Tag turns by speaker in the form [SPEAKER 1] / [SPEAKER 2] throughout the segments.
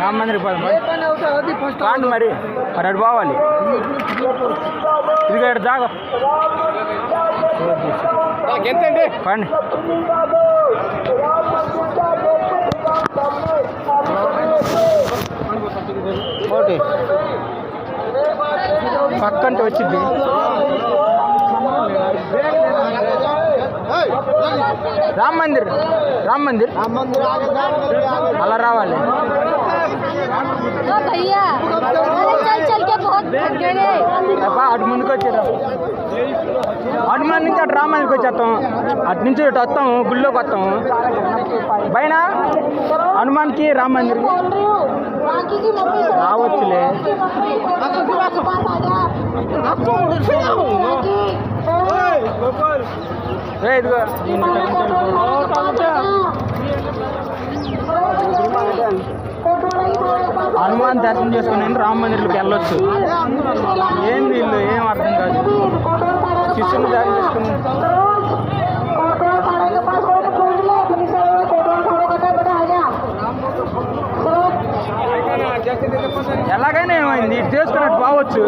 [SPEAKER 1] రామ మందిర్ పోదాం. మరి మరి అటు పోవాలి. ఇదిగో ఇక్కడ జాగ
[SPEAKER 2] ఎంతండి
[SPEAKER 1] పండి.
[SPEAKER 2] ఒకటి
[SPEAKER 1] పక్కంటే వచ్చింది రామ్ మందిర్ రామ్ మందిర్. అలా రావాలి. అటు ముందుకు వచ్చేద్దాం అటు మన నుంచి అటు రామానికి వచ్చేస్తాం. అటు నుంచి ఇటు వస్తాం గుళ్ళోకి వస్తాం. పైన హనుమాన్కి రామ్
[SPEAKER 3] మందిర్.
[SPEAKER 1] రావచ్చులే. హనుమాన్ దర్శనం చేసుకుని రామ మందిర్లోకి వెళ్ళొచ్చు. ఏంది వీళ్ళు? ఏం అర్థం కాదు. శిష్యుని దర్శనం ఎలాగైనా ఏమైంది? ఇటు చేసుకున్నట్టు
[SPEAKER 2] బావచ్చు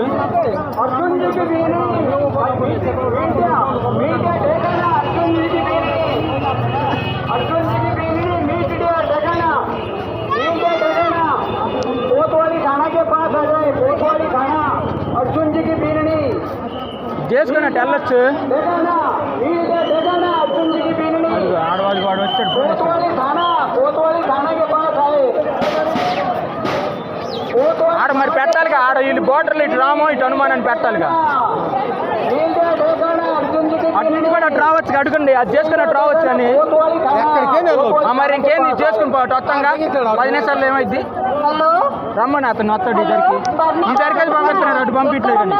[SPEAKER 1] చేసుకున్నట్టు వెళ్ళొచ్చు ఆడవాళ్ళు వాడు వచ్చాడు.
[SPEAKER 2] ఇంకా
[SPEAKER 1] ఆడ వీళ్ళు బోర్డర్లు ఇటు రామో ఇటు హనుమాన్ పెట్టాలిగా. అటు కూడా అటు రావచ్చు అడుగుండి. అది చేసుకుని
[SPEAKER 2] అటు రావచ్చు
[SPEAKER 1] కానీ మరి ఇంకేం చేసుకుని పోవటం వస్తాంగా? పది నిమిషాలు ఏమైంది? రమ్మని అతను వస్తాడు ఇద్దరికి ఇద్దరికి అది పంపిస్తున్నాడు అటు
[SPEAKER 3] పంపించలేదు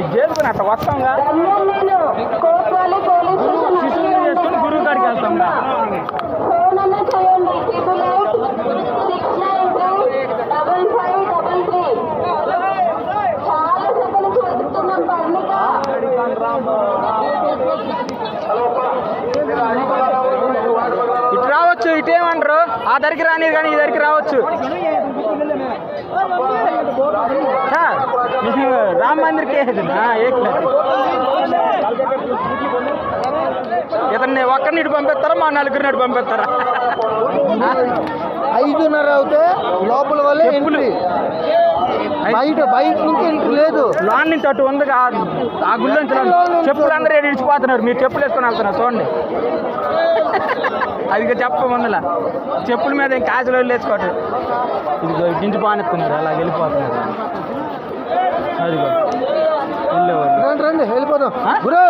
[SPEAKER 1] ఇది చేసుకుని అట్ట వస్తాంగా? రావచ్చు ఏమంటారు ఆ దరికి రాని కానీ ఈ దరికి రావచ్చు. రామ మందిర్ రామ్ మందిర్కి ఇతన్ని ఒక్కరిని ఇటు పంపిస్తారా? మా నలుగురిని ఇటు పంపిస్తారా?
[SPEAKER 2] ఐదున్నర అవుతే లోపల వల్లే. ఎంట్రీ బయట బయట నుంచి ఎంట్రీ లేదు.
[SPEAKER 1] లాన్ నుంచి అటు ఉంది ఆ గుళ్ళో నుంచి. చెప్పులు అందరూ ఏడు ఇడిచిపోతున్నారు? మీరు చెప్పులు వేసుకొని వెళ్తున్నారు చూడండి. అది ఇక చెప్ప ముందుల. చెప్పుల మీద ఇంకా కాసులు వేసుకోవట్లేదు. ఇదిగో ఇటు నుంచి పానిస్తున్నారు అలా వెళ్ళిపోతున్నారు. అదిగో
[SPEAKER 2] రండి రండి వెళ్ళిపోదాం? గురు!